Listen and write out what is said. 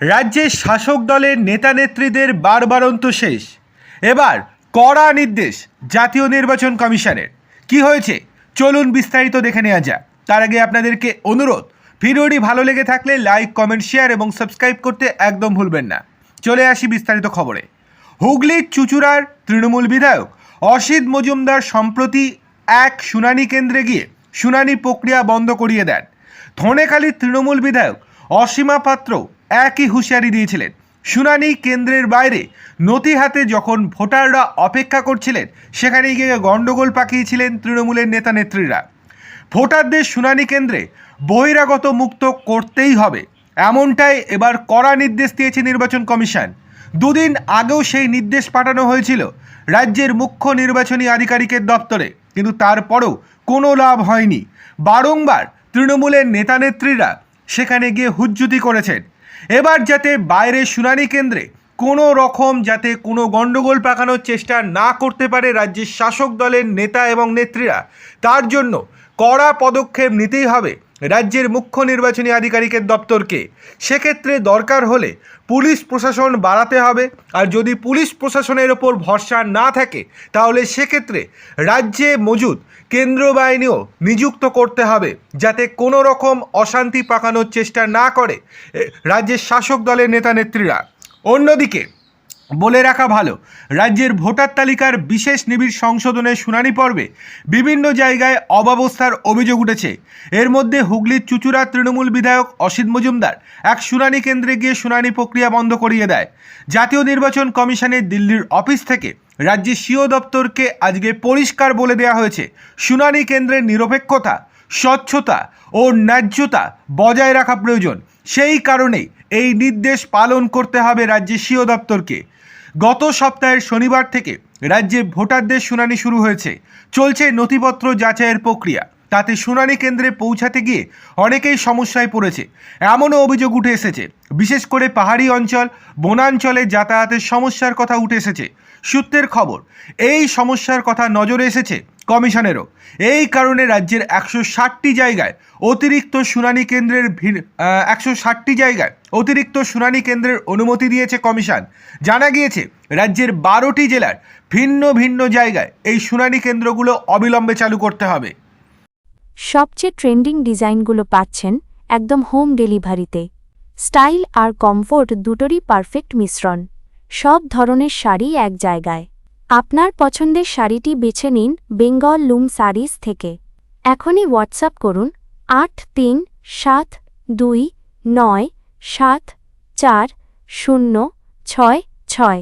রাজ্যের শাসক দলের নেতা নেতানেত্রীদের বারবারন্ত শেষ। এবার কড়া নির্দেশ জাতীয় নির্বাচন কমিশনের। কি হয়েছে? চলুন বিস্তারিত দেখে নেওয়া যাক। তার আগে আপনাদেরকে অনুরোধ, ভিডিওটি ভালো লেগে থাকলে লাইক, কমেন্ট, শেয়ার এবং সাবস্ক্রাইব করতে একদম ভুলবেন না। চলে আসি বিস্তারিত খবরে। হুগলির চুচুড়ার তৃণমূল বিধায়ক অসিত মজুমদার সম্প্রতি এক শুনানি কেন্দ্রে গিয়ে শুনানি প্রক্রিয়া বন্ধ করিয়ে দেন। ধনেখালির তৃণমূল বিধায়ক অসীমা পাত্র একই হুঁশিয়ারি দিয়েছিলেন। শুনানি কেন্দ্রের বাইরে নথি হাতে যখন ভোটাররা অপেক্ষা করছিলেন, সেখানে গিয়ে গণ্ডগোল পাকিয়েছিলেন তৃণমূলের নেতা নেত্রীরা। ভোটারদের শুনানি কেন্দ্রে বহিরাগত মুক্ত করতেই হবে। এমনটাই এবার কড়া নির্দেশ দিয়েছে নির্বাচন কমিশন। দুদিন আগেও সেই নির্দেশ পাঠানো হয়েছিল রাজ্যের মুখ্য নির্বাচনী আধিকারিকের দপ্তরে, কিন্তু তারপরও কোনো লাভ হয়নি। বারংবার তৃণমূলের নেতানেত্রীরা সেখানে গিয়ে হুজ্জুতি করেছেন। এবার যাতে বাইরের শুনানি কেন্দ্রে কোনো রকম যাতে কোনো গণ্ডগোল পাকানোর চেষ্টা না করতে পারে রাজ্যের শাসক দলের নেতা এবং নেত্রীরা, তার জন্য কড়া পদক্ষেপ নিতেই হবে। রাজ্যের মুখ্য নির্বাচনী আধিকারিকের দপ্তরকে। সেক্ষেত্রে দরকার হলে পুলিশ প্রশাসন বাড়াতে হবে। আর যদি পুলিশ প্রশাসনের ওপর ভরসা না থাকে, তাহলে সেক্ষেত্রে রাজ্যে মজুদ কেন্দ্র বাহিনীও নিযুক্ত করতে হবে, যাতে কোনো রকম অশান্তি পাকানোর চেষ্টা না করে রাজ্যের শাসক দলের নেতা নেত্রীরা অন্যদিকে বলে রাখা ভালো। রাজ্যের ভোটার তালিকার বিশেষ নিবিড় সংশোধনের শুনানি পর্বে বিভিন্ন জায়গায় অব্যবস্থার অভিযোগ উঠেছে। এর মধ্যে হুগলির চুচুড়া তৃণমূল বিধায়ক অসিত মজুমদার এক শুনানি কেন্দ্রে গিয়ে শুনানি প্রক্রিয়া বন্ধ করিয়ে দেয়। জাতীয় নির্বাচন কমিশনের দিল্লির অফিস থেকে রাজ্যের সিও দপ্তরকে আজকে পরিষ্কার বলে দেওয়া হয়েছে। শুনানি কেন্দ্রের নিরপেক্ষতা স্বচ্ছতা ও ন্যায্যতা বজায় রাখা প্রয়োজন। সেই কারণেই এই নির্দেশ পালন করতে হবে রাজ্যের সিও দপ্তরকে। গত সপ্তাহের শনিবার থেকে রাজ্যে ভোটারদের শুনানি শুরু হয়েছে। চলছে নথিপত্র যাচাইয়ের প্রক্রিয়া। তাতে শুনানি কেন্দ্রে পৌঁছাতে গিয়ে অনেকেই সমস্যায় পড়েছে। এমনও অভিযোগ উঠে এসেছে। বিশেষ করে পাহাড়ি অঞ্চল, বনাঞ্চলে যাতায়াতের সমস্যার কথা উঠে এসেছে। সূত্রের খবর, এই সমস্যার কথা নজরে এসেছে কমিশনেরও। এই কারণে রাজ্যের একশো ষাটটি জায়গায় অতিরিক্ত শুনানি কেন্দ্রের ভিড় একশো ষাটটি জায়গায় অতিরিক্ত শুনানি কেন্দ্রের অনুমতি দিয়েছে কমিশন। জানা গিয়েছে, রাজ্যের বারোটি জেলার ভিন্ন ভিন্ন জায়গায় এই শুনানি কেন্দ্রগুলো অবিলম্বে চালু করতে হবে। সবচেয়ে ট্রেন্ডিং ডিজাইনগুলো পাচ্ছেন একদম হোম ডেলিভারিতে। স্টাইল আর কমফোর্ট দুটোরই পারফেক্ট মিশ্রণ। সব ধরনের শাড়ি এক জায়গায়। আপনার পছন্দের শাড়িটি বেছে নিন বেঙ্গল লুম শাড়িজ থেকে। এখনই হোয়াটসঅ্যাপ করুন আট তিন সাত দুই নয় সাত চার শূন্য ছয় ছয়।